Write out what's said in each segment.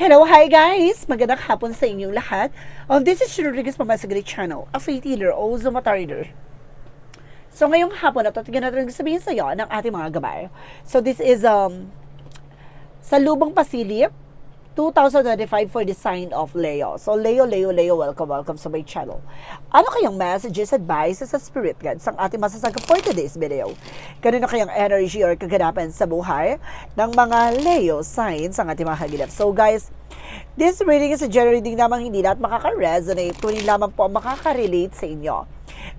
Hello, hi guys! Magandang hapon sa inyong lahat. Um, this is Shiro Rodriguez from my Channel, a faith healer o Zumata reader. So ngayong hapon na to, tignan natin sabihin sa iyo ng ating mga gabay. So this is um, sa Lubang Pasilip, 2025 for the sign of Leo. So Leo, Leo, Leo, welcome, welcome sa my channel. Ano kayang messages, advices sa spirit guides ang ating masasagap for today's video? Kanino kayang energy or kaganapan sa buhay ng mga Leo signs ang ating mga hagilap? So guys, this reading is a general reading namang hindi lahat makaka-resonate, kunin lamang po ang makaka-relate sa inyo.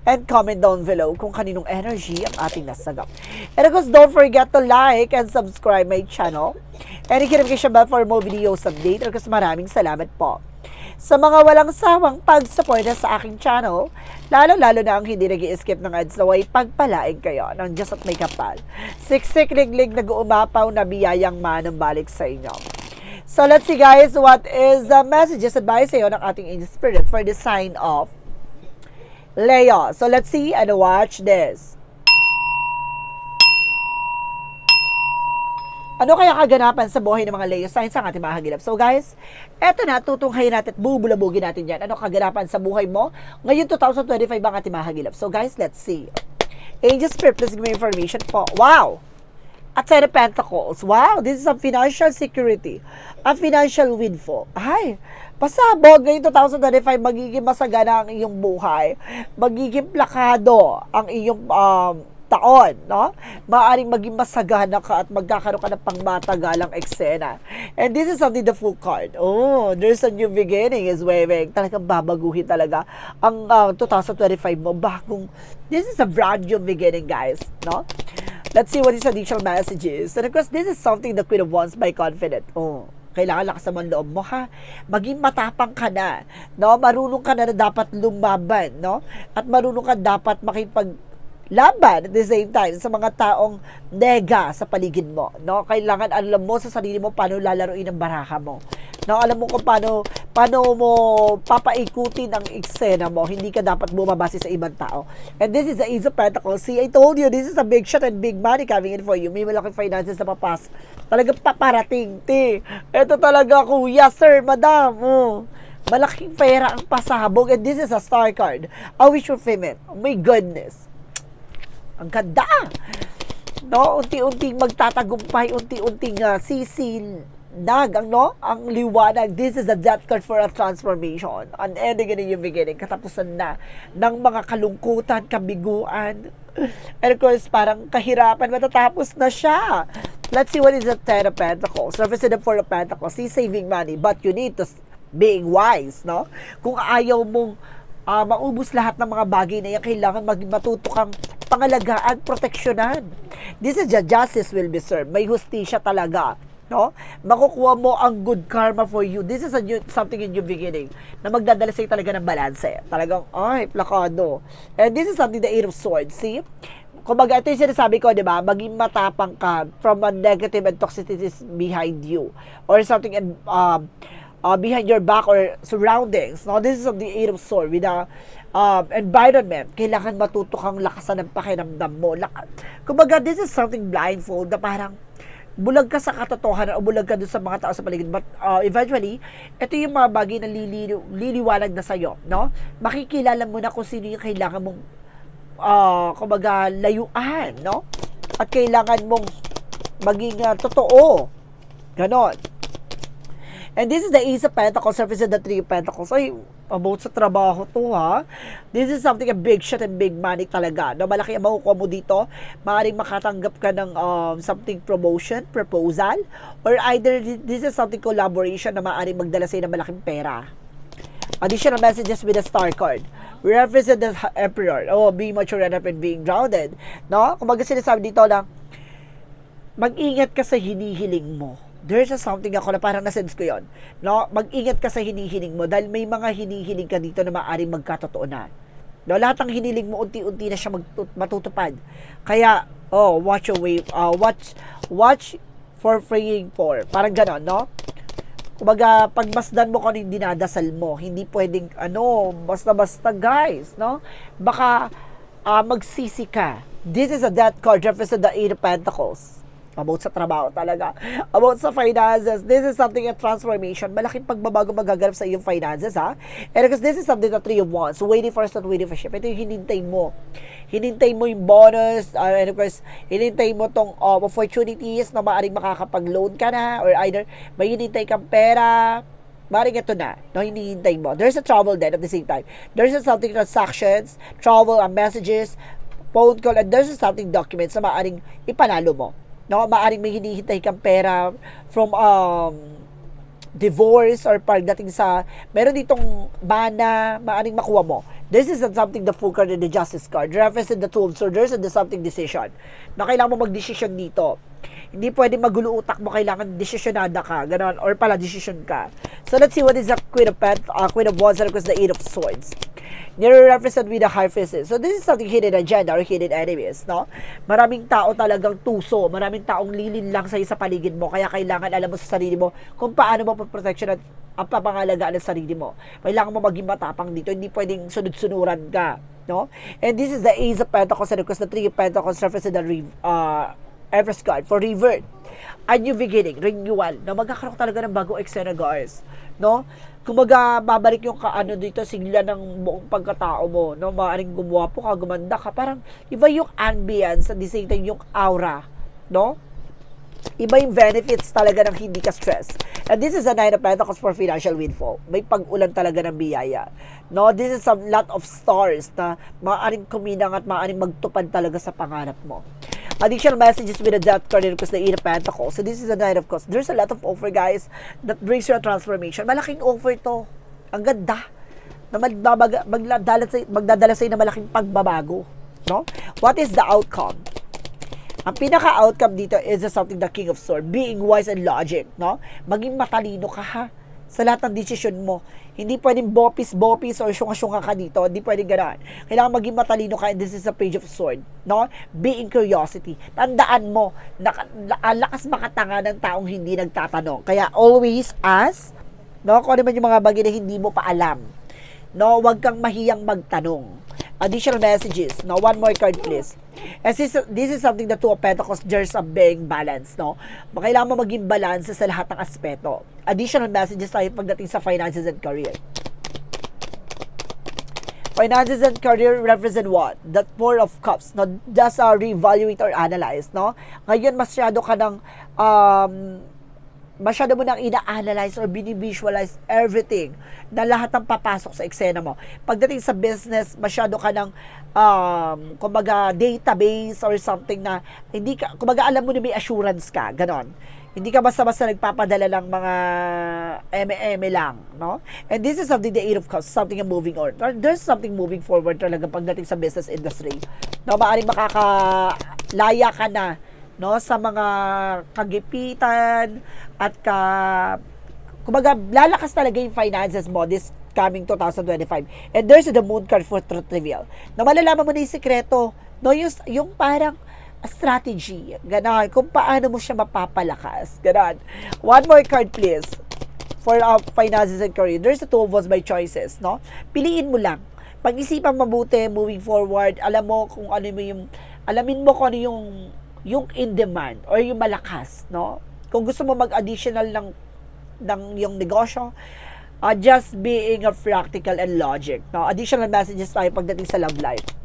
And comment down below kung kaninong energy ang ating nasagap. And of course, don't forget to like and subscribe my channel. And i-notification bell for more videos update. Course, maraming salamat po. Sa mga walang sawang pag-suporta sa aking channel, lalo-lalo na ang hindi nag skip ng ads naway pagpalain kayo ng Diyos at may kapal. Siksik liglig nag-uumapaw na biyayang manang balik sa inyo. So let's see guys, what is the messages advice sa iyo ng ating angel spirit for the sign of Leo. So let's see and watch this. Ano kaya kaganapan sa buhay ng mga Leo signs ang ating mga? So guys, eto na, tutunghayin natin at bubulabugin natin yan. Ano kaganapan sa buhay mo? Ngayon 2025 ang ating mga. So guys, let's see. Angel Spirit, please give me information po. Wow! At Ten of Pentacles. Wow, this is a financial security. A financial windfall. Ay, pasabog ngayon 2025, magiging masagana ang iyong buhay. Magiging plakado ang iyong um, taon, no? Maaring maging masagana ka at magkakaroon ka ng pangmatagalang eksena. And this is something the full card. Oh, there's a new beginning is waving. Talagang babaguhin talaga ang uh, 2025 mo. Bagong, this is a brand new beginning, guys, no? Let's see what his additional message is. And of course, this is something the Queen of Wands by confident. Oh, kailangan lakas naman loob mo ha. Maging matapang ka na, no? Marunong ka na na dapat lumaban, no? At marunong ka dapat makipag laban at the same time sa mga taong nega sa paligid mo, no? Kailangan alam mo sa sarili mo paano lalaruin ang baraha mo. No, alam mo kung paano paano mo papaikutin ang eksena mo. Hindi ka dapat bumabase sa ibang tao. And this is the Ace of Pentacles. See, I told you, this is a big shot and big money coming in for you. May malaking finances na papas. Talagang paparating, ti. Ito talaga, kuya, sir, madam. Oh. Malaking pera ang pasabog. And this is a star card. A wish fulfillment. Oh my goodness. Ang ganda. No, unti-unting magtatagumpay, unti-unting uh, sisil nag, ang no, ang liwanag. This is the death card for a transformation. An ending and a new beginning. Katapusan na ng mga kalungkutan, kabiguan. And of course, parang kahirapan, matatapos na siya. Let's see what is the Ten of Pentacles. Representative Four of Pentacles. He's saving money, but you need to being wise, no? Kung ayaw mong uh, maubos lahat ng mga bagay na yan, kailangan maging matuto kang pangalagaan, proteksyonan. This is the justice will be served. May hustisya talaga no? Makukuha mo ang good karma for you. This is a new, something in your beginning na magdadala sa'yo talaga ng balance. Talagang, ay, plakado. And this is something the Eight of Swords. See? Kumbaga, ito yung sinasabi ko, di ba? Maging matapang ka from a negative and toxicities behind you. Or something in, um, uh, behind your back or surroundings. No? This is of the Eight of Swords with a um, environment. Kailangan matuto kang lakasan ng pakiramdam mo. Lak- Kumbaga, this is something blindfold na parang bulag ka sa katotohanan o bulag ka dun sa mga tao sa paligid. But uh, eventually, ito yung mga bagay na lili, liliwanag na sa'yo, no? Makikilala mo na kung sino yung kailangan mong, uh, kumbaga, layuan, no? At kailangan mong maging uh, totoo. Ganon. And this is the Ace of Pentacles, service of the Three of Pentacles. Ay, about sa trabaho to ha. This is something a big shot and big money talaga. No, malaki ang makukuha mo dito. Maaring makatanggap ka ng um, something promotion, proposal, or either this is something collaboration na maaring magdala sa'yo ng malaking pera. Additional messages with the star card. We represent the emperor. Oh, being mature enough and being grounded. No? Kung baga sinasabi dito na, mag-ingat ka sa hinihiling mo there's a something ako na parang nasense ko yon no? Mag-ingat ka sa hinihiling mo dahil may mga hinihiling ka dito na maaaring magkatotoo na no? Lahat ng hiniling mo unti-unti na siya matutupad. Kaya oh watch your way uh, watch watch for praying for. Parang ganon no? Kumbaga pagmasdan mo kung ano yung dinadasal mo hindi pwedeng ano basta-basta guys no? Baka uh, magsisi ka. This is a death card represent the eight of pentacles About sa trabaho talaga. About sa finances. This is something a transformation. Malaking pagbabago magaganap sa iyong finances, ha? And because this is something the three of wands. Waiting for us, not waiting for ship. Ito yung hinintay mo. Hinintay mo yung bonus. Uh, and of course, hinintay mo tong um, opportunities na maaaring makakapag-loan ka na or either may hinintay kang pera. Maring ito na, no, hinihintay mo. There's a travel then at the same time. There's a something transactions, travel, and messages, phone call, and there's a something documents na maaaring ipanalo mo. No, maaaring may hinihintay kang pera from um, divorce or pagdating sa meron ditong mana maaring makuha mo. This is something the full card and the justice card. Reference in the of swords. There's the something decision. Na kailangan mo mag-decision dito. Hindi pwede magulo utak mo, kailangan decisionada ka, ganon, or pala decision ka. So let's see what is the Queen of Pent, uh, Queen of Wands, and of course the Eight of Swords. Nire-represent with the high faces. So this is something hidden agenda or hidden enemies, no? Maraming tao talagang tuso, maraming taong lilin lang sa sa paligid mo, kaya kailangan alam mo sa sarili mo kung paano mo protection at ang papangalagaan ng sarili mo. Kailangan mo maging matapang dito, hindi pwedeng sunod-sunuran ka, no? And this is the Ace of Pentacles and of course the Three of Pentacles represent the uh, Everest card for revert. A new beginning, renewal, na magkakaroon talaga ng bagong eksena, guys. No? Kumaga, babalik yung kaano dito, sigla ng buong pagkatao mo, no? Maaring gumuwapo ka, gumanda ka, parang iba yung ambience, at the same time yung aura, no? Iba yung benefits talaga ng hindi ka stress. And this is a nine of pentacles for financial windfall. May pag-ulan talaga ng biyaya. No, this is some lot of stars na maaaring kuminang at maaaring magtupad talaga sa pangarap mo. Additional messages with the death card because the eight of pentacles. So this is a nine of cups. There's a lot of offer guys that brings you a transformation. Malaking offer to. Ang ganda na magdadala, magdadala, sa, magdadala sa'yo ng malaking pagbabago. No? What is the outcome? Ang pinaka-outcome dito is something the King of Swords, being wise and logic, no? Maging matalino ka ha sa lahat ng desisyon mo. Hindi pwedeng bopis-bopis or syunga-syunga ka dito. Hindi pwedeng gano'n. Kailangan maging matalino ka and this is a page of sword. No? Being curiosity. Tandaan mo, na, na, lakas makatanga ng taong hindi nagtatanong. Kaya always ask, no? Kung ano man yung mga bagay na hindi mo pa alam. No? Huwag kang mahiyang magtanong additional messages. No, one more card please. And this, this is something the two of pentacles there's a being balance, no? Kailangan mo maging balance sa lahat ng aspeto. Additional messages tayo pagdating sa finances and career. Finances and career represent what? That four of cups. No, just uh, reevaluate or analyze, no? Ngayon masyado ka ng um, masyado mo nang ina-analyze or bini-visualize everything na lahat ng papasok sa eksena mo. Pagdating sa business, masyado ka ng um, kumbaga database or something na hindi ka, kumbaga alam mo na may assurance ka, ganon. Hindi ka basta-basta nagpapadala lang mga eme-eme lang, no? And this is something the eight of cups, something a moving on. There's something moving forward talaga pagdating sa business industry. No, maaaring makakalaya ka na no sa mga kagipitan at ka kumbaga lalakas talaga yung finances mo this coming 2025 and there's the moon card for truth reveal. Na malalaman mo na yung sikreto no yung, yung parang strategy ganon kung paano mo siya mapapalakas ganon. One more card please for our finances and career. There's the two of us by choices no? Piliin mo lang. Pag-isipan mabuti moving forward alam mo kung ano mo yung alamin mo kung ano yung yung in demand or yung malakas, no? Kung gusto mo mag-additional ng ng yung negosyo, uh, just being a practical and logic, no? Additional messages tayo pagdating sa love life.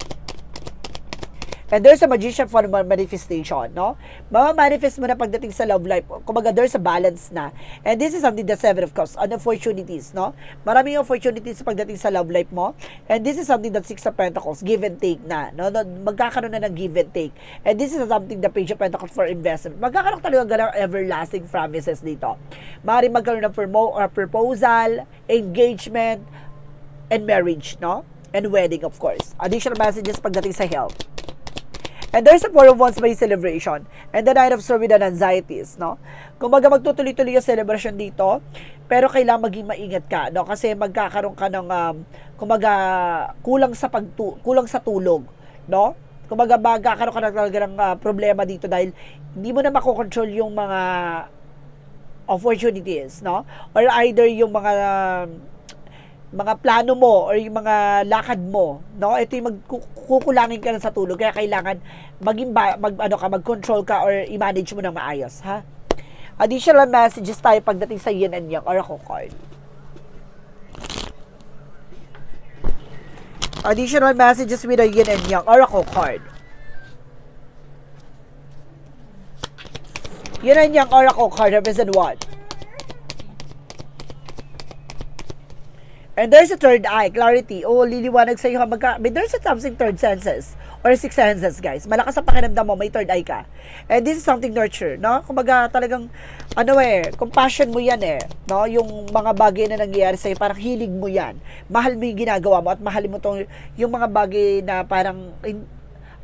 And there's a magician for manifestation, no? Mama-manifest mo na pagdating sa love life. Kumbaga, there's a balance na. And this is something the seven of cups, on opportunities, no? Maraming opportunities pagdating sa love life mo. And this is something that six of pentacles, give and take na, no? Magkakaroon na ng give and take. And this is something the page of pentacles for investment. Magkakaroon talaga ng everlasting promises dito. Maaaring magkaroon ng or proposal, engagement, and marriage, no? And wedding, of course. Additional messages pagdating sa health. And there's a four of wands by celebration. And the nine of swords with an anxieties, no? Kung baga magtutuloy-tuloy yung celebration dito, pero kailangan maging maingat ka, no? Kasi magkakaroon ka ng, um, kumaga, kulang sa pagtu kulang sa tulog, no? Kumaga, magkakaroon ka na talaga ng uh, problema dito dahil hindi mo na makokontrol yung mga opportunities, no? Or either yung mga uh, mga plano mo or yung mga lakad mo, no? Ito yung magkukulangin ka na sa tulog kaya kailangan maging ba, mag ano ka, mag-control ka or i-manage mo ng maayos, ha? Additional messages tayo pagdating sa yin and yang oracle card. Additional messages with a yin and yang oracle card. Yin and yang oracle card represent what? And there's a third eye, clarity. Oh, liliwanag sa iyo. Magka, may there's a something third senses or six senses, guys. Malakas ang pakiramdam mo, may third eye ka. And this is something nurture, no? Kumbaga, talagang, ano eh, compassion mo yan eh, no? Yung mga bagay na nangyayari sa'yo, parang hilig mo yan. Mahal mo yung ginagawa mo at mahal mo tong, yung mga bagay na parang, in-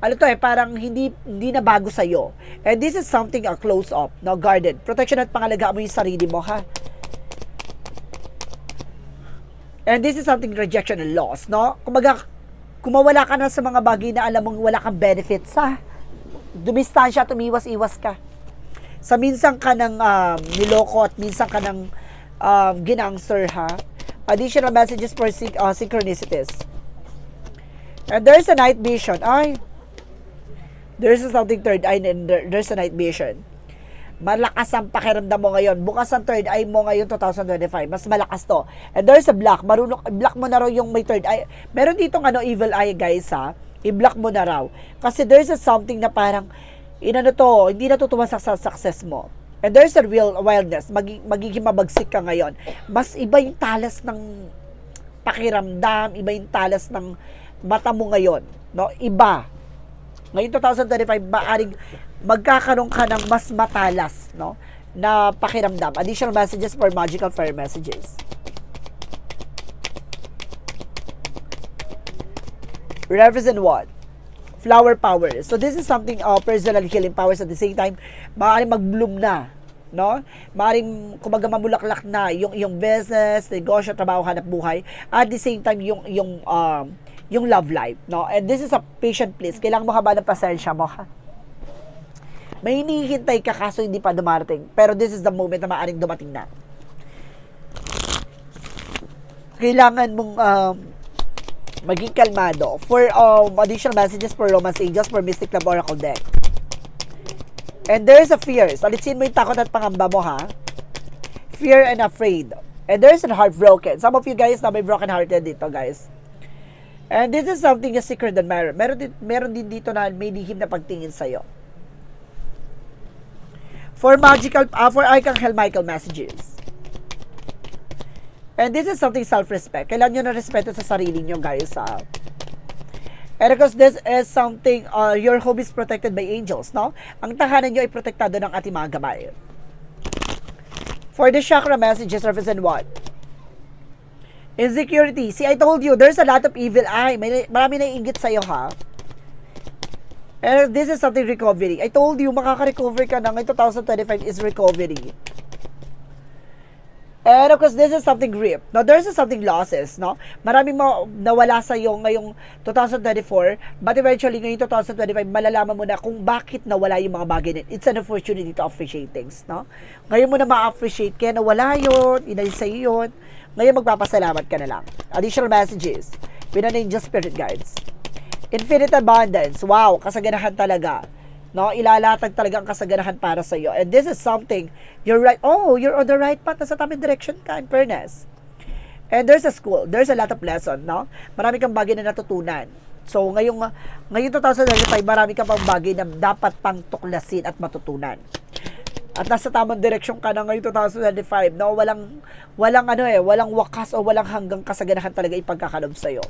ano to eh, parang hindi hindi na bago sa iyo. And this is something a close up, no, guarded. Protection at pangalagaan mo yung sarili mo, ha? And this is something rejection and loss, no? Kumaga, kumawala ka na sa mga bagay na alam mong wala kang benefits, ha? Dumistansya, tumiwas-iwas ka. Sa minsan ka ng um, niloko at minsan ka ng um, ginangster, ha? Additional messages for syn- uh, synchronicities. And there's a night vision. Ay, there's a something third eye and there- there's a night vision. Malakas ang pakiramdam mo ngayon. Bukas ang third eye mo ngayon 2025. Mas malakas to. And there's a black. Marunong, black mo na raw yung may third eye. Meron ditong ano, evil eye guys ha. I-block mo na raw. Kasi there's a something na parang, inano to, hindi natutuwa sa sa success mo. And there's a real wildness. Magi, magiging mabagsik ka ngayon. Mas iba yung talas ng pakiramdam, iba yung talas ng mata mo ngayon. No? Iba. Ngayon 2025, maaring magkakaroon ka ng mas matalas, no? Na pakiramdam. Additional messages for magical fire messages. Represent what? Flower power. So this is something uh, personal healing powers at the same time, maaaring mag-bloom na, no? Maaaring kumaga mamulaklak na yung yung business, negosyo, trabaho, hanap buhay. At the same time yung yung um, yung love life, no? And this is a patient please. Kailangan mo haba ng pasensya mo, ha? May hinihintay ka kaso hindi pa dumarating. Pero this is the moment na maaaring dumating na. Kailangan mong um, maging kalmado. For um, additional messages for Romance Angels for Mystic Love Oracle deck. And there is a fear. Salitsin mo yung takot at pangamba mo, ha? Fear and afraid. And there is a heartbroken. Some of you guys na may broken hearted dito, guys. And this is something a secret and meron. Meron din dito na may lihim na pagtingin sa'yo. For magical, uh, for Archangel Michael messages. And this is something self-respect. Kailangan nyo na respeto sa sarili nyo, guys. Ah. And because this is something, uh, your home is protected by angels, no? Ang tahanan nyo ay protektado ng ating mga gabay. For the chakra messages, represent what? Insecurity. See, I told you, there's a lot of evil eye. May, marami na ingit sa'yo, ha? And this is something recovery. I told you, makaka-recover ka na. Ngayon 2025 is recovery. And of course, this is something grip. Now, there's something losses, no? Maraming mo nawala sa iyo ngayong 2024, but eventually, ngayong 2025, malalaman mo na kung bakit nawala yung mga bagay na It's an opportunity to appreciate things, no? Ngayon mo na ma-appreciate, kaya nawala yun, inalis sa yun. Ngayon, magpapasalamat ka na lang. Additional messages. Pinanayin just spirit guides. Infinite abundance. Wow, kasaganahan talaga. No, ilalatag talaga ang kasaganahan para sa iyo. And this is something you're right. Oh, you're on the right path. Nasa tamang direction ka in fairness. And there's a school. There's a lot of lesson, no? Marami kang bagay na natutunan. So, ngayong, ngayong 2025, marami kang pang bagay na dapat pang tuklasin at matutunan. At nasa tamang direksyon ka na ngayong 2025, no? Walang, walang ano eh, walang wakas o walang hanggang kasaganahan talaga ipagkakalob sa'yo.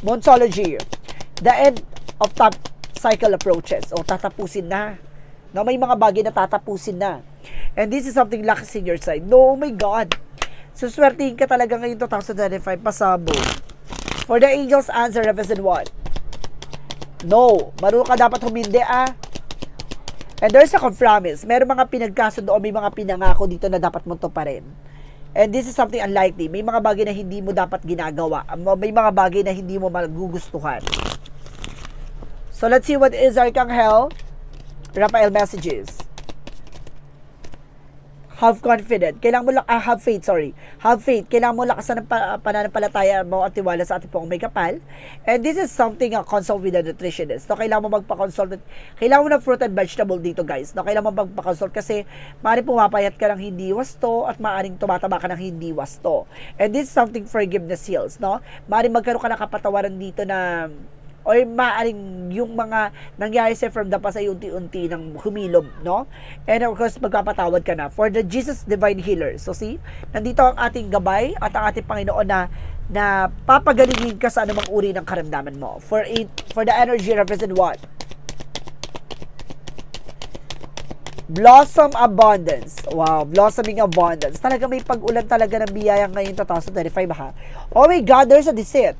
Monsology. The end of top cycle approaches o tatapusin na. No, may mga bagay na tatapusin na. And this is something lucky in your side. No, oh my God. Suswertihin ka talaga ngayon 2025 pasabo. For the angels answer represent what? No. Marunong ka dapat humindi ah. And there's a compromise. Meron mga pinagkasundo o may mga pinangako dito na dapat mo to pa rin. And this is something unlikely. May mga bagay na hindi mo dapat ginagawa. May mga bagay na hindi mo magugustuhan. So let's see what is Archangel Raphael messages. have confidence. Kailangan mo lang, ah, have faith, sorry. Have faith. Kailangan mo lakasan ng pa, pananampalataya mo at tiwala sa ating pong may kapal. And this is something, uh, consult with a nutritionist. No, kailangan mo magpa-consult. Kailangan mo ng fruit and vegetable dito, guys. No, kailangan mo magpa-consult kasi maaaring pumapayat ka ng hindi wasto at maaaring tumataba ka ng hindi wasto. And this is something forgiveness heals, no? Maaaring magkaroon ka ng kapatawaran dito na or maaaring yung mga nangyari sa from the past ay unti-unti nang humilom, no? And of course, magpapatawad ka na. For the Jesus Divine Healer. So see, nandito ang ating gabay at ang ating Panginoon na na papagalingin ka sa anumang uri ng karamdaman mo. For it, for the energy represent what? Blossom Abundance. Wow, blossoming abundance. Talaga may pag-ulan talaga ng biyaya ngayon 2025 ha. Oh my God, there's a deceit.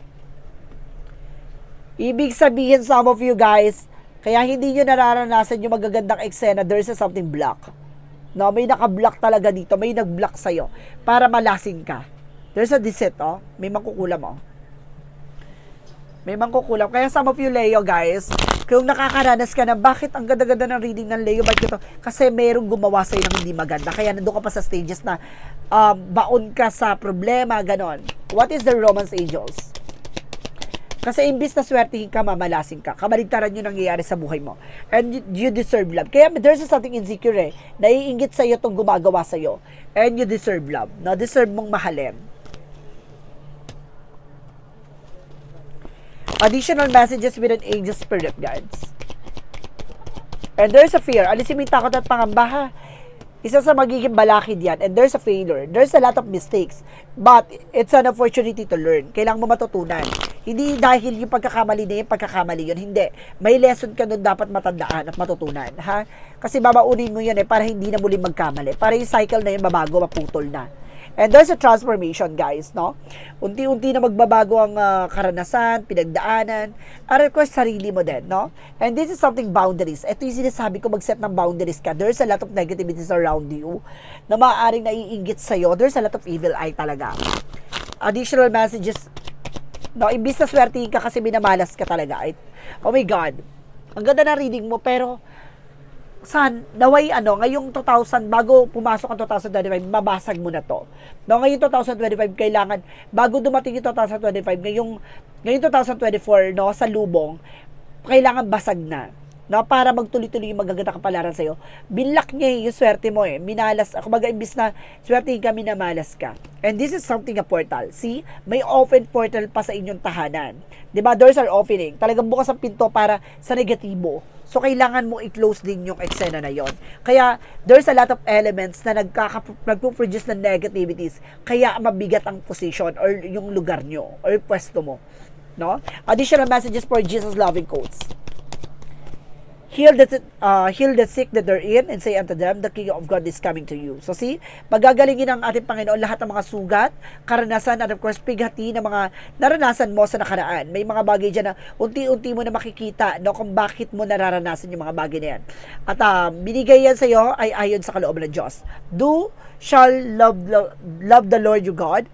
Ibig sabihin some of you guys, kaya hindi nyo nararanasan yung magagandang eksena, there's a something block. No, may naka-block talaga dito, may nag-block sa'yo para malasing ka. There's a deceit, oh. May mangkukulam, oh. May mangkukulam. Kaya some of you, Leo, guys, kung nakakaranas ka na, bakit ang ganda-ganda ng reading ng Leo? Bakit ito? Kasi merong gumawa sa'yo ng hindi maganda. Kaya nandun ka pa sa stages na um, baon ka sa problema, ganon. What is the Romance Angels? Kasi imbis na swertihin ka, mamalasing ka. Kamaligtaran yun nangyayari sa buhay mo. And you, you deserve love. Kaya there's something insecure eh. Naiingit sa'yo itong gumagawa sa'yo. And you deserve love. No? Deserve mong mahalin. Additional messages with an angel spirit guides. And there's a fear. Alisin mo yung takot at pangamba ha. Isa sa magiging balakid yan. And there's a failure. There's a lot of mistakes. But it's an opportunity to learn. Kailangan mo matutunan. Hindi dahil yung pagkakamali na yung pagkakamali yun. Hindi. May lesson ka nun dapat matandaan at matutunan. Ha? Kasi babaunin mo yun eh para hindi na muli magkamali. Para yung cycle na yun mabago, maputol na. And there's a transformation, guys, no? Unti-unti na magbabago ang ah, karanasan, pinagdaanan, at of course, sarili mo din, no? And this is something boundaries. Ito yung sinasabi ko, mag-set ng boundaries ka. There's a lot of negativities around you na maaaring naiingit sa'yo. There's a lot of evil eye talaga. Additional messages, no? Imbis na swertihin ka kasi minamalas ka talaga. Ay, oh my God. Ang ganda na reading mo, pero san naway ano ngayong 2000 bago pumasok ang 2025 mabasag mo na to. No ngayong 2025 kailangan bago dumating yung 2025 ngayong ngayong 2024 no sa lubong kailangan basag na no para magtuloy-tuloy yung magaganda kapalaran sa iyo binlock niya eh, yung swerte mo eh minalas kumbaga imbis na swerte ka minamalas ka and this is something a portal see may open portal pa sa inyong tahanan ba doors are opening talagang bukas ang pinto para sa negatibo So, kailangan mo i-close din yung eksena na yon. Kaya, there's a lot of elements na nagkaka- nagpo-produce ng negativities. Kaya, mabigat ang position or yung lugar nyo or pwesto mo. No? Additional messages for Jesus loving quotes. Heal the, uh, heal the sick that they're in and say unto them, the King of God is coming to you. So see, pagagalingin ng ating Panginoon lahat ng mga sugat, karanasan, and of course, pighati ng mga naranasan mo sa nakaraan. May mga bagay dyan na unti-unti mo na makikita no, kung bakit mo nararanasan yung mga bagay na yan. At uh, binigay yan sa iyo ay ayon sa kalooban ng Diyos. Do shall love, love, love the Lord your God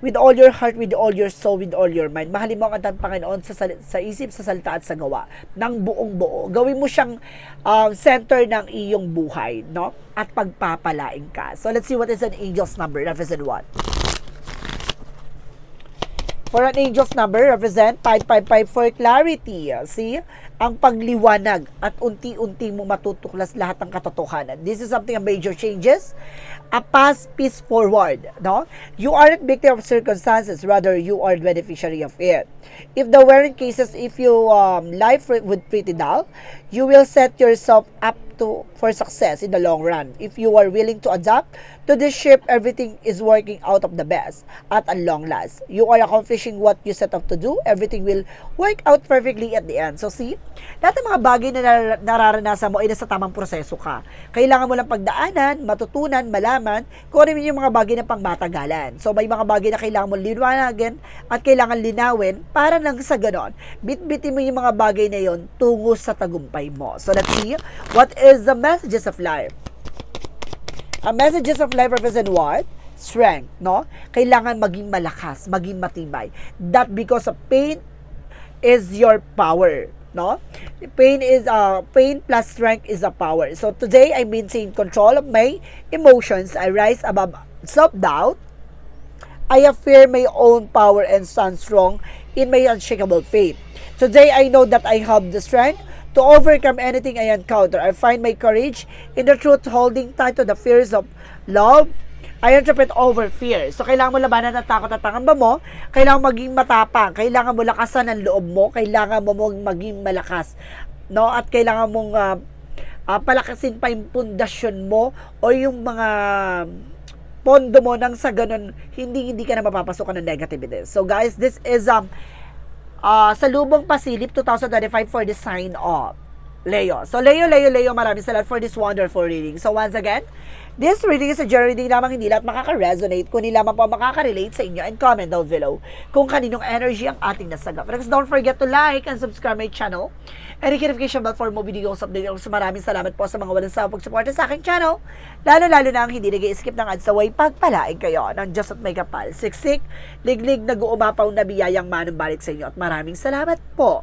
with all your heart, with all your soul, with all your mind. Mahalin mo ang ating Panginoon sa, sa isip, sa salita at sa gawa ng buong buo. Gawin mo siyang um, center ng iyong buhay, no? At pagpapalain ka. So let's see what is an angel's number. Represent what? For an angel's number, represent 555 for clarity. See? Ang pagliwanag at unti-unti mo matutuklas lahat ng katotohanan. This is something a major changes. A past piece forward. No? You aren't victim of circumstances, rather you are beneficiary of it. If the wearing cases, if you um, life would pretty dull, you will set yourself up to for success in the long run. If you are willing to adapt to this ship, everything is working out of the best at a long last. You are accomplishing what you set up to do. Everything will work out perfectly at the end. So see, lahat ng mga bagay na nar- nararanasan mo ay nasa tamang proseso ka. Kailangan mo lang pagdaanan, matutunan, malaman kung ano yung mga bagay na pangmatagalan. So may mga bagay na kailangan mo liwanagin at kailangan linawin para lang sa ganon. Bitbitin mo yung mga bagay na yon tungo sa tagumpay mo. So let's see, what is the messages of life? Ang messages of life represent what? Strength, no? Kailangan maging malakas, maging matibay. That because of pain is your power. No? Pain is uh pain plus strength is a power. So today I maintain control of my emotions. I rise above self-doubt. I affirm my own power and stand strong in my unshakable faith. Today I know that I have the strength to overcome anything I encounter. I find my courage in the truth holding tight to the fears of love, I interpret over fear. So, kailangan mo labanan ang takot at pangamba mo. Kailangan maging matapang. Kailangan mo lakasan ang loob mo. Kailangan mo maging malakas. No? At kailangan mong ah, ah, palakasin pa yung pundasyon mo o yung mga pondo mo nang sa ganun, hindi hindi ka na mapapasukan ng negativity. So guys, this is um uh, sa Lubong Pasilip 2025 for the sign of Leo. So Leo, Leo, Leo, maraming salamat for this wonderful reading. So once again, this reading is a journey reading lamang hindi lahat makaka-resonate, kundi lamang po makaka-relate sa inyo and comment down below kung kaninong energy ang ating nasagap. Next, don't forget to like and subscribe my channel and hit notification bell for more videos update. So maraming salamat po sa mga walang sawang pagsuporta sa aking channel. Lalo-lalo na ang hindi nag skip ng ads away pagpalain kayo ng Diyos at may kapal. Siksik, liglig, nag-uumapaw na biyayang manumbalik sa inyo at maraming salamat po.